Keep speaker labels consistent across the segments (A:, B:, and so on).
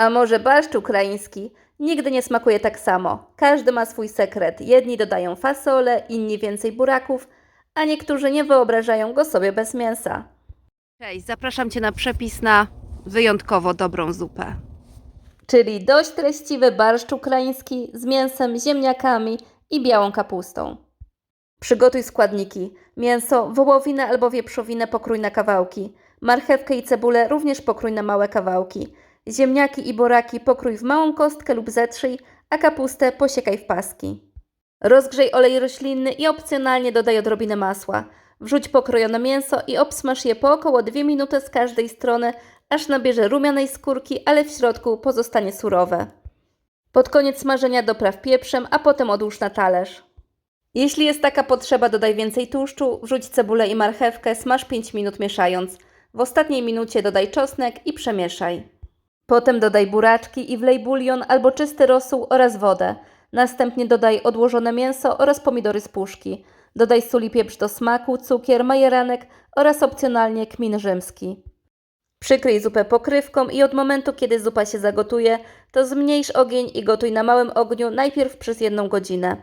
A: A może barszcz ukraiński? Nigdy nie smakuje tak samo. Każdy ma swój sekret. Jedni dodają fasolę, inni więcej buraków, a niektórzy nie wyobrażają go sobie bez mięsa. Cześć, zapraszam Cię na przepis na wyjątkowo dobrą zupę. Czyli dość treściwy barszcz ukraiński z mięsem, ziemniakami i białą kapustą. Przygotuj składniki. Mięso, wołowinę albo wieprzowinę pokrój na kawałki. Marchewkę i cebulę również pokrój na małe kawałki. Ziemniaki i boraki pokrój w małą kostkę lub zetrzyj, a kapustę posiekaj w paski. Rozgrzej olej roślinny i opcjonalnie dodaj odrobinę masła. Wrzuć pokrojone mięso i obsmaż je po około 2 minuty z każdej strony, aż nabierze rumianej skórki, ale w środku pozostanie surowe. Pod koniec smażenia dopraw pieprzem, a potem odłóż na talerz. Jeśli jest taka potrzeba, dodaj więcej tłuszczu, wrzuć cebulę i marchewkę, smaż 5 minut mieszając. W ostatniej minucie dodaj czosnek i przemieszaj. Potem dodaj buraczki i wlej bulion albo czysty rosół oraz wodę. Następnie dodaj odłożone mięso oraz pomidory z puszki. Dodaj sól i pieprz do smaku, cukier, majeranek oraz opcjonalnie kmin rzymski. Przykryj zupę pokrywką i od momentu, kiedy zupa się zagotuje, to zmniejsz ogień i gotuj na małym ogniu najpierw przez jedną godzinę.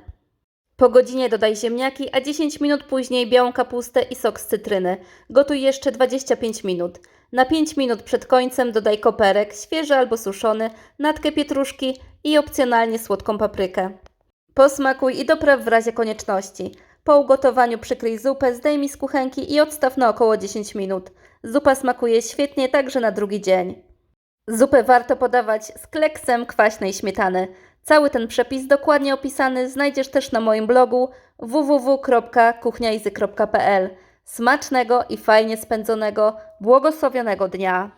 A: Po godzinie dodaj ziemniaki, a 10 minut później białą kapustę i sok z cytryny. Gotuj jeszcze 25 minut. Na 5 minut przed końcem dodaj koperek, świeży albo suszony, natkę pietruszki i opcjonalnie słodką paprykę. Posmakuj i dopraw w razie konieczności. Po ugotowaniu przykryj zupę, zdejmij z kuchenki i odstaw na około 10 minut. Zupa smakuje świetnie także na drugi dzień. Zupę warto podawać z kleksem kwaśnej śmietany. Cały ten przepis dokładnie opisany znajdziesz też na moim blogu www.kuchniaizy.pl. Smacznego i fajnie spędzonego, błogosławionego dnia!